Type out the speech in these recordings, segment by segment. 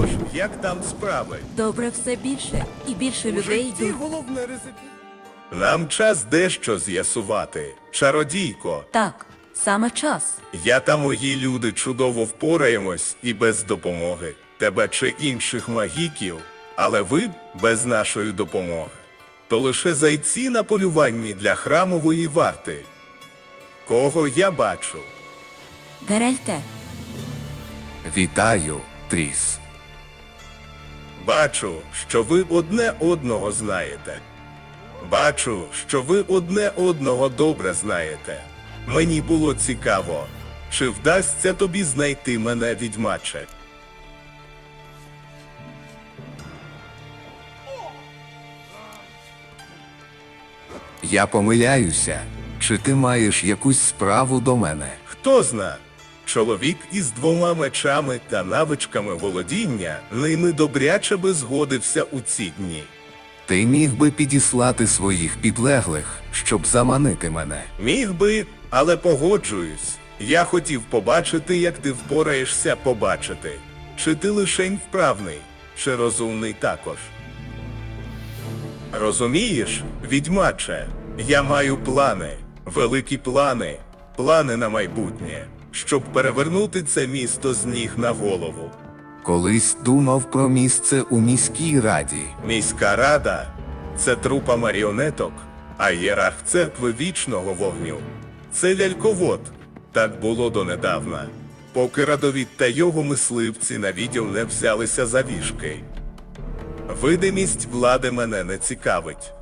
Отож, як там справи? Добре все більше і більше людей йдуть. головне ризик. Нам час дещо з'ясувати. Чародійко, Так, саме час. я та мої люди чудово впораємось і без допомоги тебе чи інших магіків, але ви без нашої допомоги. То лише зайці на полюванні для храмової варти. Кого я бачу? Геральте, Вітаю, Тріс. Бачу, що ви одне одного знаєте. Бачу, що ви одне одного добре знаєте. Мені було цікаво, чи вдасться тобі знайти мене відьмаче. Я помиляюся. Чи ти маєш якусь справу до мене? Хто зна? Чоловік із двома мечами та навичками володіння ними добряче би згодився у ці дні. Ти міг би підіслати своїх підлеглих, щоб заманити мене. Міг би, але погоджуюсь. Я хотів побачити, як ти впораєшся побачити. Чи ти лишень вправний, чи розумний також. Розумієш, відьмаче, я маю плани, великі плани, плани на майбутнє, щоб перевернути це місто з ніг на голову. Колись думав про місце у міській раді. Міська рада це трупа маріонеток, а ієрарх церкви вічного вогню. Це ляльковод. Так було донедавна, поки радовід та його мисливці на відділ не взялися за вішки. Видимість влади мене не цікавить.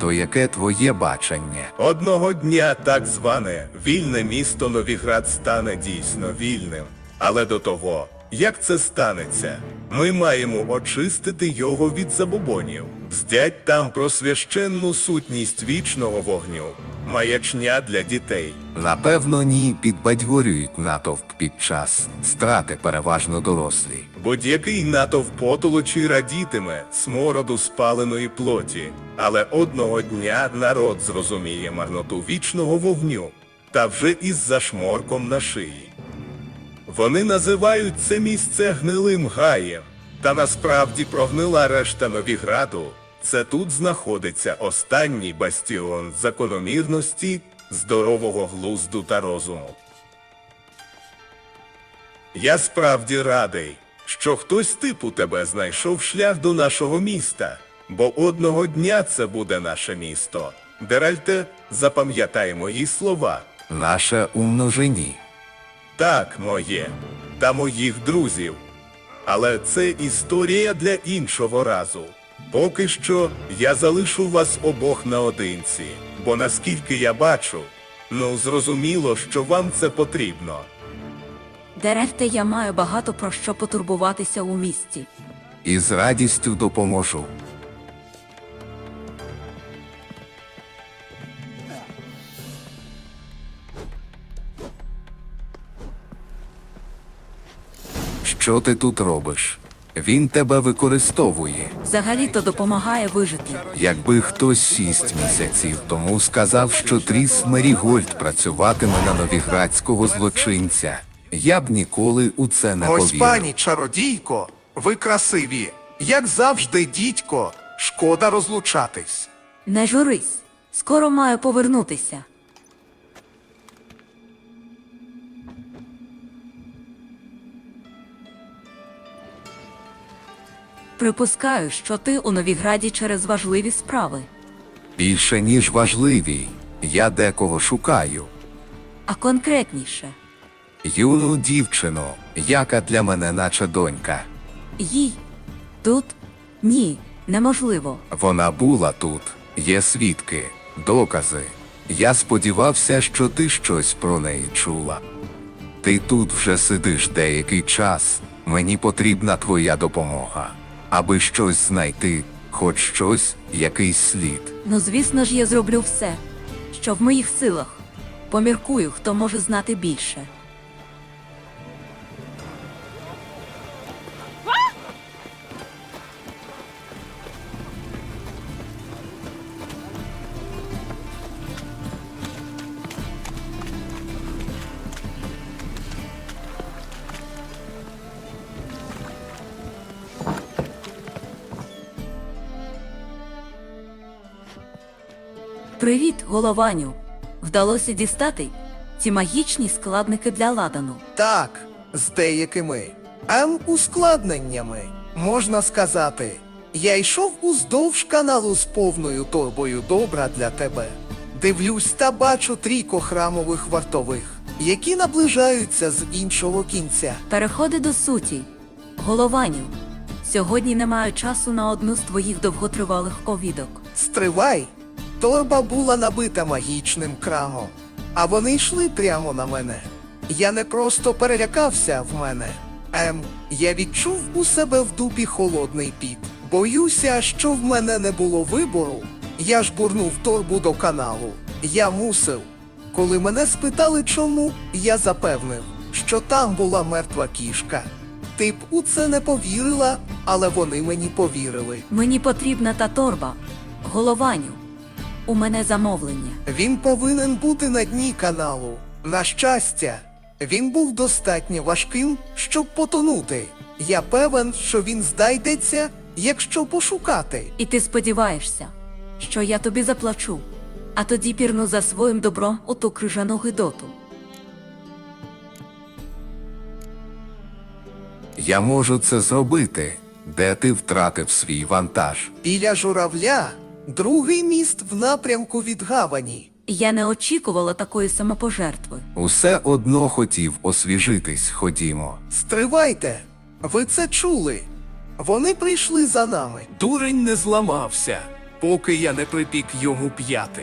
То яке твоє бачення? Одного дня так зване вільне місто Новіград стане дійсно вільним. Але до того, як це станеться, ми маємо очистити його від забобонів, здять там про священну сутність вічного вогню, маячня для дітей. Напевно, ні підбадьорюють натовп під час страти переважно дорослі. Будь-який натовп потолочі радітиме смороду спаленої плоті, але одного дня народ зрозуміє марноту вічного вогню, та вже із зашморком на шиї. Вони називають це місце гнилим гаєм, та насправді прогнила решта Новіграду. Це тут знаходиться останній бастіон закономірності, здорового глузду та розуму. Я справді радий, що хтось типу тебе знайшов шлях до нашого міста, бо одного дня це буде наше місто. Деральте, запам'ятай мої слова. Наше у множині. Так, моє, та моїх друзів. Але це історія для іншого разу. Поки що я залишу вас обох наодинці, бо наскільки я бачу, ну зрозуміло, що вам це потрібно. Геральте, я маю багато про що потурбуватися у місті. І з радістю допоможу. Що ти тут робиш? Він тебе використовує. Взагалі-то допомагає вижити. Якби хтось шість місяців тому сказав, що Тріс Мерігольд працюватиме на новіградського злочинця, я б ніколи у це не Ось пані чародійко, ви красиві. Як завжди, дідько, шкода розлучатись. Не журись, скоро маю повернутися. Припускаю, що ти у Новіграді через важливі справи. Більше ніж важливі, я декого шукаю. А конкретніше, Юну дівчину, яка для мене наче донька. їй тут ні, неможливо. Вона була тут, є свідки, докази. Я сподівався, що ти щось про неї чула. Ти тут вже сидиш деякий час, мені потрібна твоя допомога, аби щось знайти, хоч щось, якийсь слід. Ну, звісно ж, я зроблю все, що в моїх силах. Поміркую, хто може знати більше. Голованю. Вдалося дістати ці магічні складники для ладану. Так, з деякими ем ускладненнями, можна сказати. Я йшов уздовж каналу з повною торбою добра для тебе. Дивлюсь та бачу трійко храмових вартових, які наближаються з іншого кінця. Переходи до суті. Голованю. Сьогодні не маю часу на одну з твоїх довготривалих ковідок. Стривай! Торба була набита магічним крамом, а вони йшли прямо на мене. Я не просто перелякався в мене. Ем, я відчув у себе в дупі холодний піт. Боюся, що в мене не було вибору. Я ж бурнув торбу до каналу. Я мусив. Коли мене спитали чому, я запевнив, що там була мертва кішка. Ти б у це не повірила, але вони мені повірили. Мені потрібна та торба. Голованю. У мене замовлення. Він повинен бути на дні каналу. На щастя, він був достатньо важким, щоб потонути. Я певен, що він знайдеться, якщо пошукати. І ти сподіваєшся, що я тобі заплачу, а тоді пірну за своїм добром у ту крижану гидоту. Я можу це зробити, де ти втратив свій вантаж. Біля журавля другий міст в напрямку від гавані. Я не очікувала такої самопожертви. Усе одно хотів освіжитись, ходімо. Стривайте! Ви це чули? Вони прийшли за нами. Дурень не зламався, поки я не припік йому п'яти.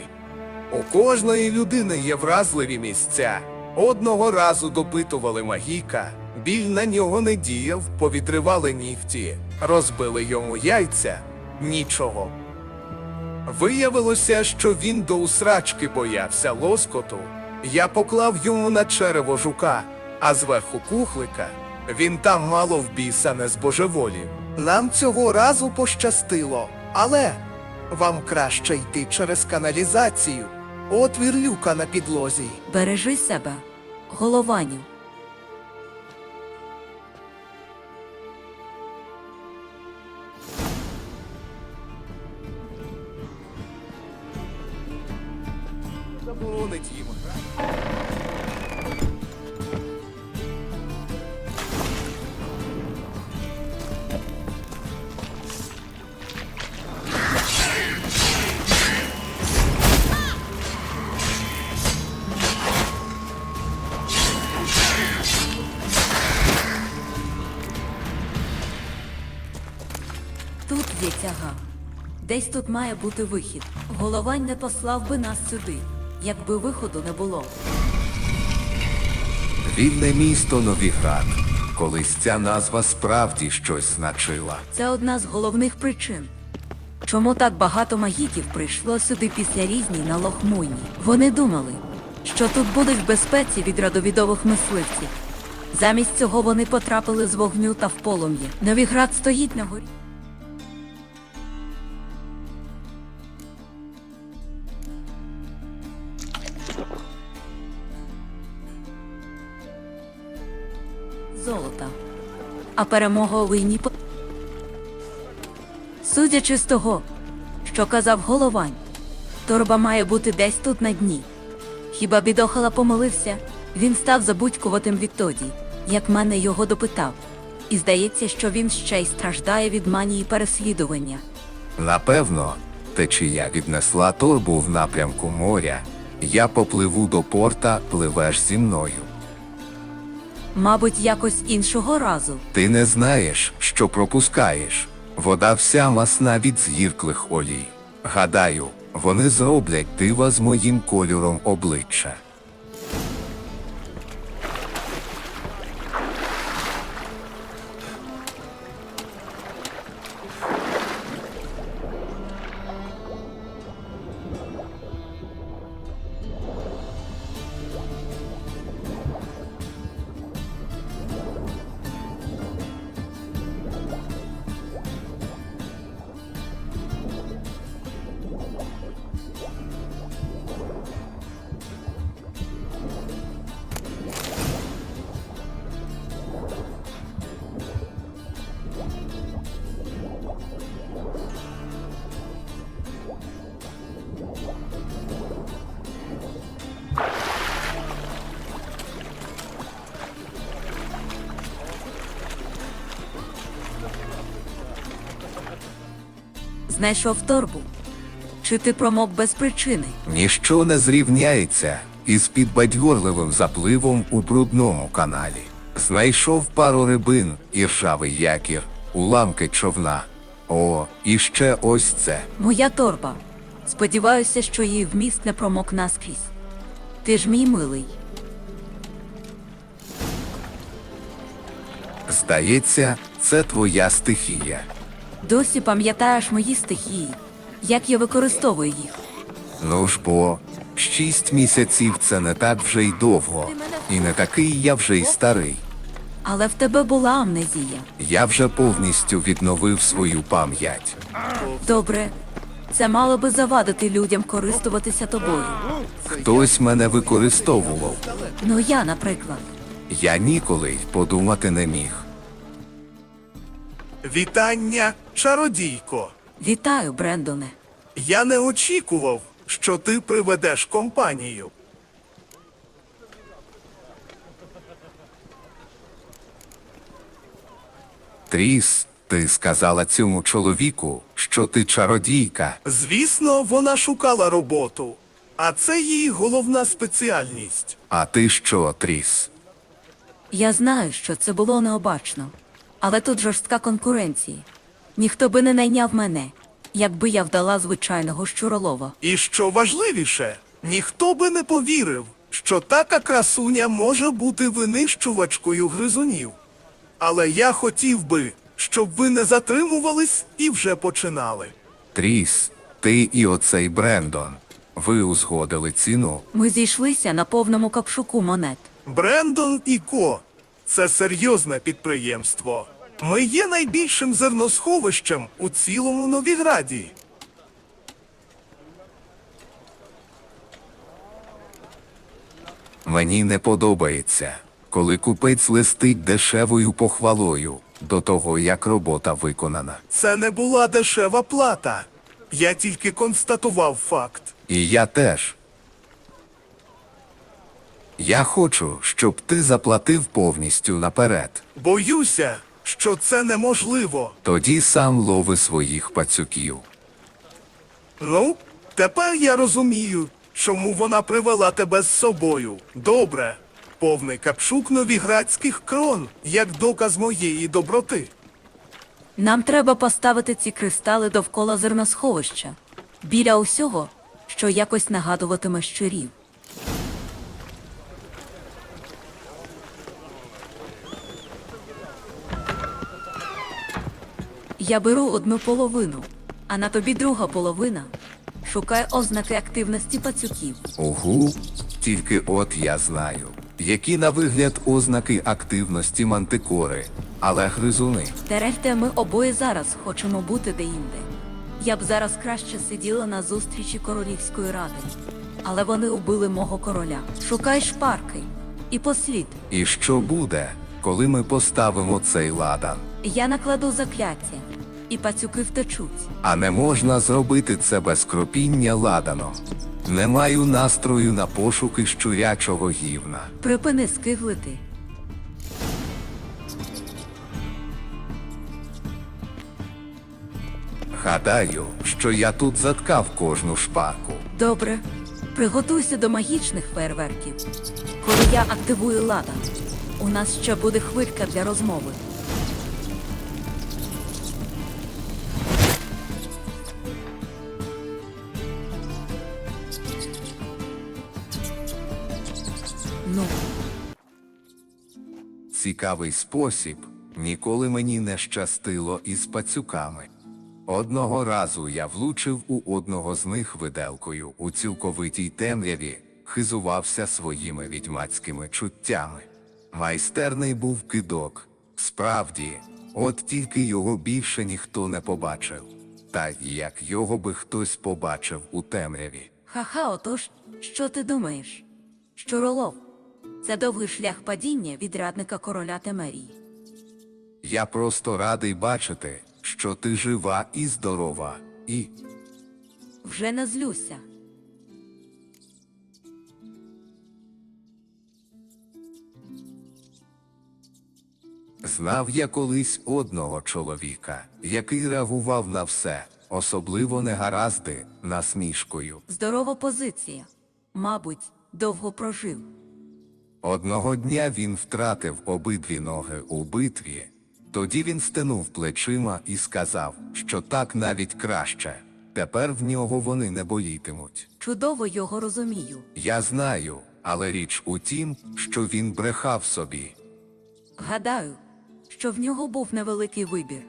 У кожної людини є вразливі місця. Одного разу допитували магіка, біль на нього не діяв, повідривали нігті, розбили йому яйця. Нічого. Виявилося, що він до усрачки боявся лоскоту. Я поклав йому на черево жука, а зверху кухлика. Він там мало в біса не збожеволів. Нам цього разу пощастило, але вам краще йти через каналізацію. Отвір люка на підлозі. Бережи себе, голованю. Десь тут має бути вихід. Головань не послав би нас сюди, якби виходу не було. Вільне місто Новіград. Колись ця назва справді щось значила. Це одна з головних причин. Чому так багато магітів прийшло сюди після різні на Лохмуйні? Вони думали, що тут будуть в безпеці від радовідових мисливців. Замість цього вони потрапили з вогню та в полум'я. Новіград стоїть на горі. А перемога по- Судячи з того, що казав головань, торба має бути десь тут на дні. Хіба бідохала помилився, він став забудькуватим відтоді, як мене його допитав. І здається, що він ще й страждає від манії переслідування. Напевно, течія віднесла торбу в напрямку моря. Я попливу до порта, пливеш зі мною. Мабуть, якось іншого разу. Ти не знаєш, що пропускаєш. Вода вся масна від згірклих олій. Гадаю, вони зроблять дива з моїм кольором обличчя. Знайшов торбу. Чи ти промок без причини? Ніщо не зрівняється із підбадьорливим запливом у брудному каналі. Знайшов пару рибин і ржавий якір, уламки човна. О, і ще ось це. Моя торба. Сподіваюся, що її вміст не промок наскрізь. Ти ж мій милий. Здається, це твоя стихія. Досі пам'ятаєш мої стихії, як я використовую їх. Ну ж бо, шість місяців це не так вже й довго. І не такий я вже й старий. Але в тебе була амнезія. Я вже повністю відновив свою пам'ять. Добре, це мало би завадити людям користуватися тобою. Хтось мене використовував. Ну я, наприклад. Я ніколи й подумати не міг. Вітання, чародійко. Вітаю, Брендоне. Я не очікував, що ти приведеш компанію. Тріс, ти сказала цьому чоловіку, що ти чародійка. Звісно, вона шукала роботу, а це її головна спеціальність. А ти що, Тріс? Я знаю, що це було необачно, але тут жорстка конкуренція. Ніхто би не найняв мене, якби я вдала звичайного щуролова. І що важливіше, ніхто би не повірив, що така красуня може бути винищувачкою гризунів. Але я хотів би, щоб ви не затримувались і вже починали. Тріс, ти і оцей Брендон. Ви узгодили ціну. Ми зійшлися на повному капшуку монет. Брендон і Ко це серйозне підприємство. Ми є найбільшим зерносховищем у цілому Новіграді. Мені не подобається, коли купець листить дешевою похвалою до того, як робота виконана. Це не була дешева плата. Я тільки констатував факт. І я теж. Я хочу, щоб ти заплатив повністю наперед. Боюся, що це неможливо. Тоді сам лови своїх пацюків. Ну, тепер я розумію, чому вона привела тебе з собою. Добре. Повний капшук новіградських крон, як доказ моєї доброти. Нам треба поставити ці кристали довкола зерносховища, біля усього, що якось нагадуватиме щурів. Я беру одну половину, а на тобі друга половина. Шукай ознаки активності пацюків. Угу, тільки от я знаю, які на вигляд ознаки активності мантикори, але гризуни. Терельте, ми обоє зараз хочемо бути деінде. Я б зараз краще сиділа на зустрічі королівської ради. Але вони убили мого короля. Шукай шпарки і послід. І що буде, коли ми поставимо цей ладан? Я накладу закляття, і пацюки втечуть. А не можна зробити це без кропіння ладаном. Не маю настрою на пошуки щурячого гівна. Припини скиглити. Гадаю, що я тут заткав кожну шпаку. Добре, приготуйся до магічних фейерверків. Коли я активую лада, у нас ще буде хвилька для розмови. Цікавий спосіб, ніколи мені не щастило із пацюками. Одного разу я влучив у одного з них виделкою у цілковитій темряві, хизувався своїми відьмацькими чуттями. Майстерний був кидок. Справді, от тільки його більше ніхто не побачив. Та як його би хтось побачив у темряві. ха-ха, отож, що ти думаєш? Щуролов. Це довгий шлях падіння від радника короля Темерії. Я просто радий бачити, що ти жива і здорова, і. Вже не злюся. Знав я колись одного чоловіка, який реагував на все, особливо негаразди, насмішкою. Здорова позиція. Мабуть, довго прожив. Одного дня він втратив обидві ноги у битві. Тоді він стенув плечима і сказав, що так навіть краще. Тепер в нього вони не болітимуть. Чудово його розумію. Я знаю, але річ у тім, що він брехав собі. Гадаю, що в нього був невеликий вибір.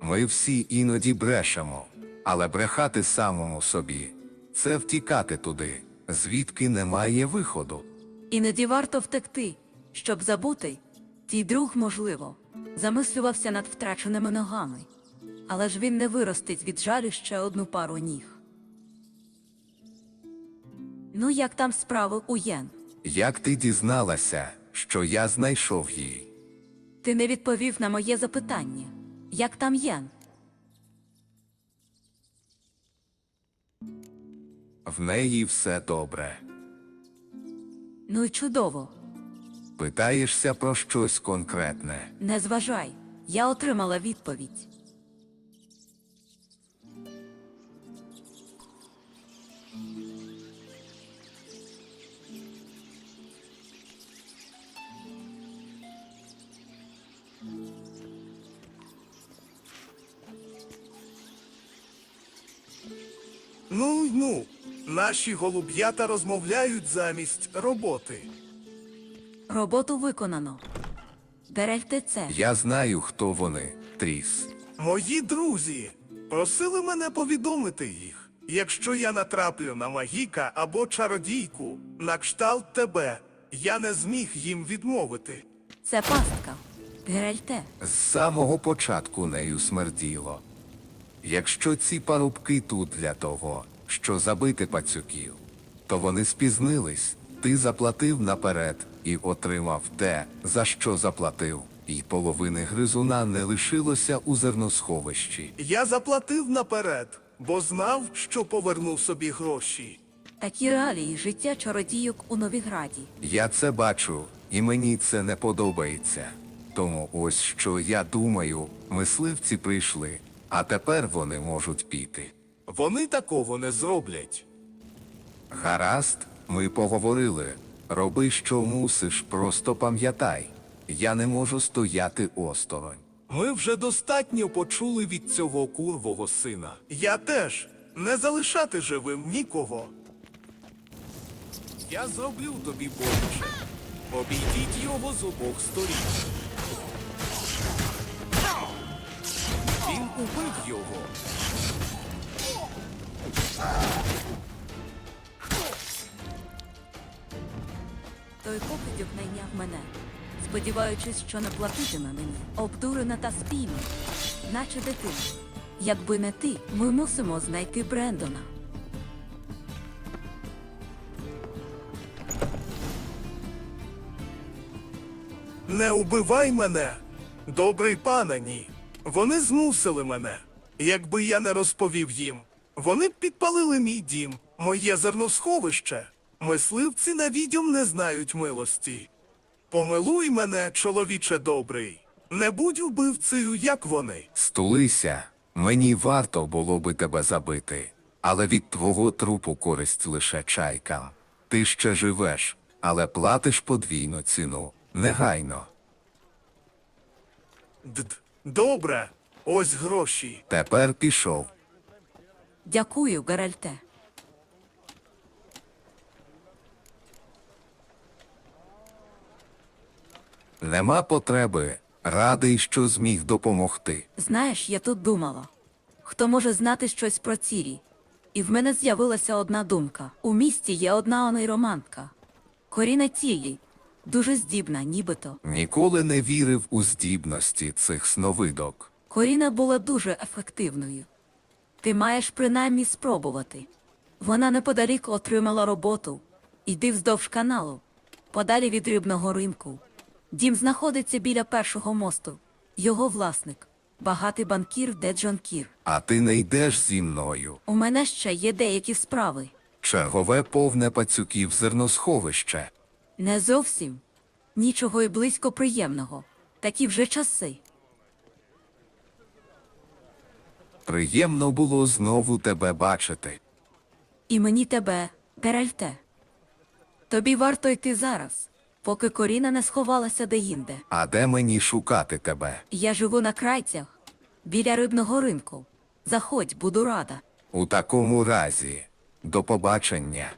Ми всі іноді брешемо, але брехати самому собі це втікати туди, звідки немає виходу. Іноді варто втекти, щоб забути. Твій друг, можливо, замислювався над втраченими ногами, але ж він не виростить від жалю ще одну пару ніг. Ну, як там справи у Єн? Як ти дізналася, що я знайшов її? Ти не відповів на моє запитання. Як там Єн? В неї все добре. Ну й чудово. Питаєшся про щось конкретне. Не зважай. Я отримала відповідь. Ну ну, наші голуб'ята розмовляють замість роботи. Роботу виконано. Берельте це. Я знаю, хто вони, Тріс. Мої друзі просили мене повідомити їх. Якщо я натраплю на магіка або чародійку, на кшталт тебе, я не зміг їм відмовити. Це пастка. Геральте. З самого початку нею смерділо. Якщо ці парубки тут для того, що забити пацюків, то вони спізнились, ти заплатив наперед і отримав те, за що заплатив, і половини гризуна не лишилося у зерносховищі. Я заплатив наперед, бо знав, що поверну собі гроші. Такі реалії життя чародійок у Новіграді. Я це бачу, і мені це не подобається. Тому ось що я думаю, мисливці прийшли, а тепер вони можуть піти. Вони такого не зроблять. Гаразд, ми поговорили. Роби, що мусиш, просто пам'ятай. Я не можу стояти осторонь. Ми вже достатньо почули від цього курвого сина. Я теж не залишати живим нікого. Я зроблю тобі боляче. Обійдіть його з обох сторін. Він убив його. Той покидьок найняв мене, сподіваючись, що не платитиме мені. Обдурена та спіймана, наче дитина. Якби не ти, ми мусимо знайти Брендона. Не убивай мене, добрий пане ні. Вони змусили мене. Якби я не розповів їм, вони б підпалили мій дім, моє зерносховище. Мисливці на відьом не знають милості. Помилуй мене, чоловіче добрий. Не будь убивцею, як вони. Стулися, мені варто було би тебе забити, але від твого трупу користь лише чайка. Ти ще живеш, але платиш подвійну ціну. Негайно. Дд. Добре, ось гроші. Тепер пішов. Дякую, Геральте. Нема потреби. Радий, що зміг допомогти. Знаєш, я тут думала. Хто може знати щось про Цірі? І в мене з'явилася одна думка. У місті є одна онейромантка. Коріна Цілі. Дуже здібна, нібито. Ніколи не вірив у здібності цих сновидок. Коріна була дуже ефективною. Ти маєш принаймні спробувати. Вона неподалік отримала роботу. Йди вздовж каналу, подалі від рибного ринку. Дім знаходиться біля першого мосту. Його власник багатий банкір Деджон Кір. А ти не йдеш зі мною. У мене ще є деякі справи. Чергове повне пацюків зерносховище. Не зовсім. Нічого й близько приємного. Такі вже часи. Приємно було знову тебе бачити. І мені тебе, Геральте. Тобі варто йти зараз, поки Коріна не сховалася деінде. А де мені шукати тебе? Я живу на крайцях, біля рибного ринку. Заходь, буду рада. У такому разі, до побачення.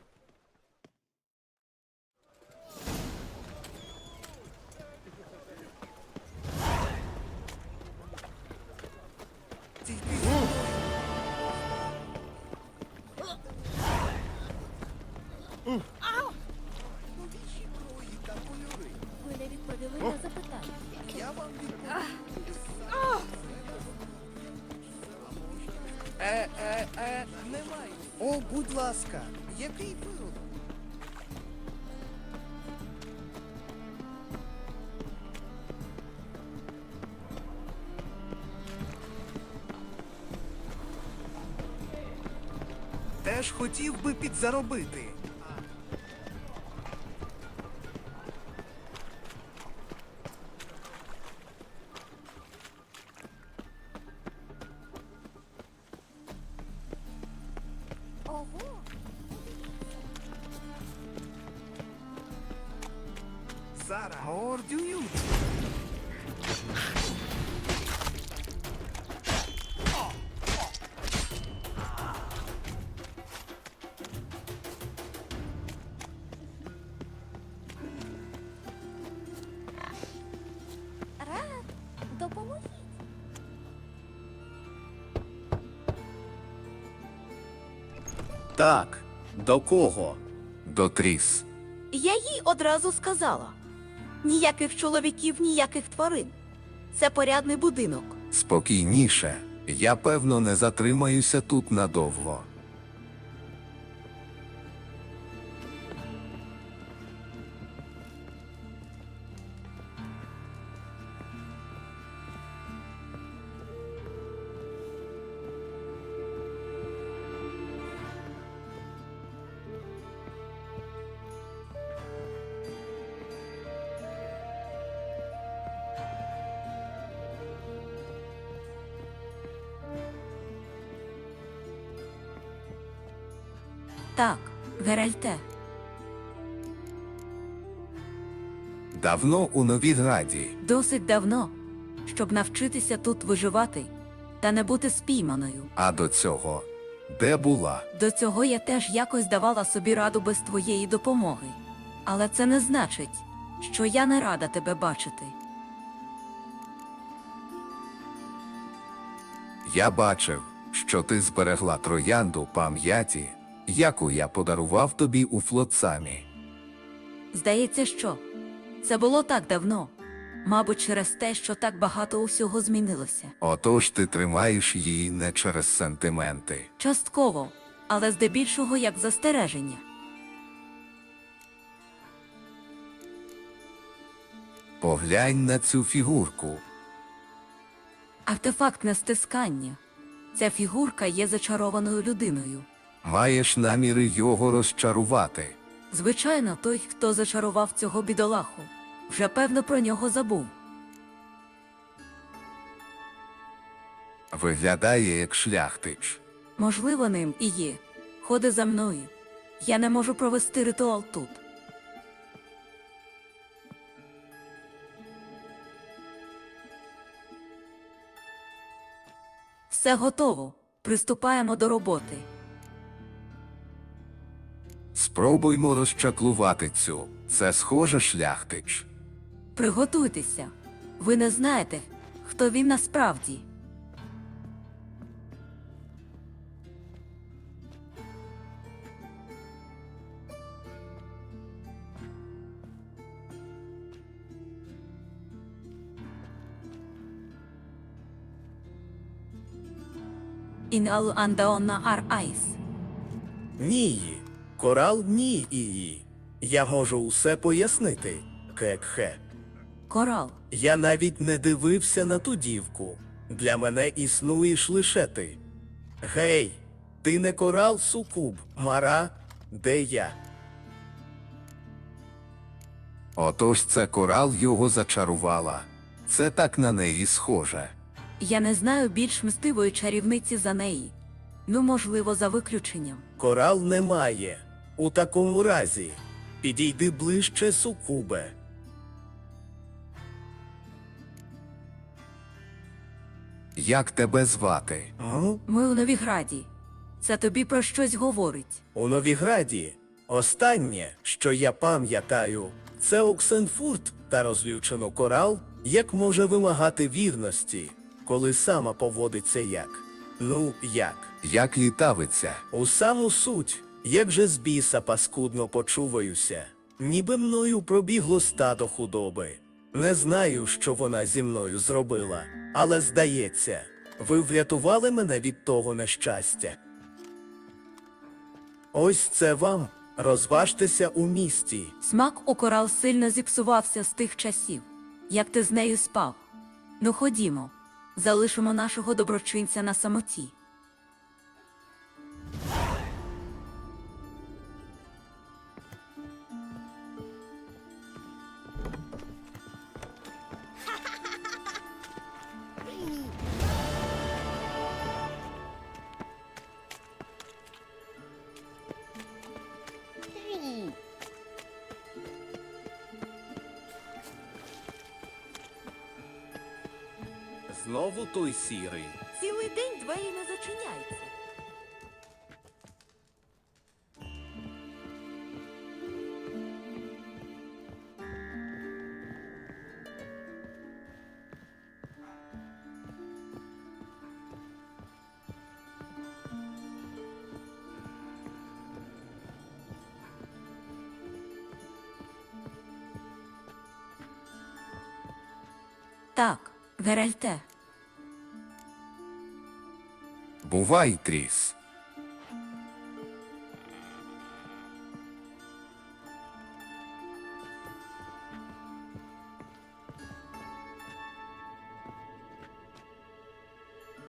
О, будь ласка, який вирок? Теж хотів би підзаробити. До кого? До тріс. Я їй одразу сказала: ніяких чоловіків, ніяких тварин. Це порядний будинок. Спокійніше. Я певно не затримаюся тут надовго. Давно у Новіграді. досить давно, щоб навчитися тут виживати та не бути спійманою. А до цього, де була? До цього я теж якось давала собі раду без твоєї допомоги. Але це не значить, що я не рада тебе бачити. Я бачив, що ти зберегла троянду пам'яті, яку я подарував тобі у флотсамі. Здається, що це було так давно. Мабуть, через те, що так багато усього змінилося. Отож ти тримаєш її не через сентименти. Частково, але здебільшого як застереження. Поглянь на цю фігурку. Артефактне стискання. Ця фігурка є зачарованою людиною. Маєш наміри його розчарувати. Звичайно, той, хто зачарував цього бідолаху, вже певно про нього забув. Виглядає як шляхтич. Можливо, ним і є. Ходи за мною. Я не можу провести ритуал тут. Все готово. Приступаємо до роботи. Спробуймо розчаклувати цю. Це схоже шляхтич. Приготуйтеся. Ви не знаєте, хто він насправді. Інал андаонна ар айс. Нії. Корал ні ії. Я можу усе пояснити. Кекхе. Корал. Я навіть не дивився на ту дівку. Для мене існуєш лише ти. Гей, ти не корал сукуб, мара, де я? Отож це корал його зачарувала. Це так на неї схоже. Я не знаю більш мстивої чарівниці за неї. Ну, можливо, за виключенням. Корал немає. У такому разі. Підійди ближче, сукубе. Як тебе звати? Га? Ми у Новіграді. Це тобі про щось говорить. У Новіграді останнє, що я пам'ятаю, це Оксенфурт та розвівчено корал, як може вимагати вірності, коли сама поводиться як. Ну, як? Як літавиця? У саму суть, як же з біса паскудно почуваюся, ніби мною пробігло стадо худоби. Не знаю, що вона зі мною зробила, але здається, ви врятували мене від того нещастя. Ось це вам. Розважтеся у місті. Смак у корал сильно зіпсувався з тих часів, як ти з нею спав. Ну ходімо, залишимо нашого доброчинця на самоті. Знову той сірий. Цілий день двері не зачиняються. Так, Геральте, Бувай, Тріс.